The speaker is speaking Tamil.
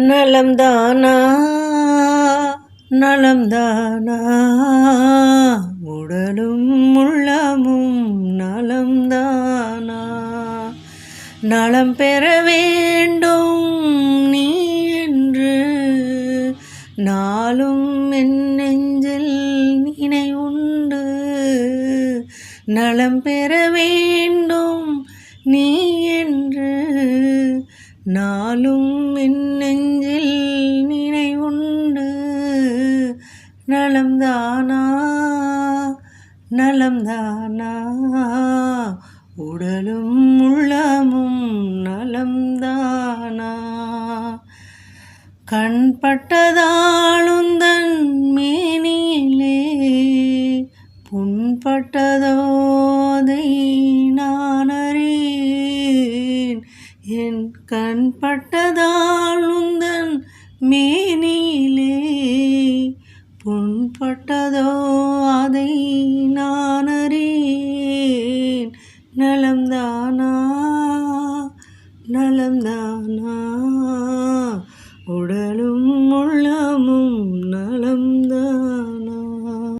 நலம்தானா? நலம்தானா? உடலும் உள்ளமும் நலம்தானா? நலம் பெற வேண்டும் நீ என்று நாளும் என் நெஞ்சில் நினைவுண்டு. நலம் பெற வேண்டும் நீ நாளும் என் நெஞ்சில் நினைவுண்டு. நலம்தானா? நலம்தானா? உடலும் உள்ளமும் நலம்தானா? கண் பட்டதாளுந்தன் மேனியிலே புண்பட்டதோ என் கண் பட்டதாளுந்தன் மேனியிலே புண்பட்டதோ அதை நான் அறியேன் நலம்தானா? நலம்தானா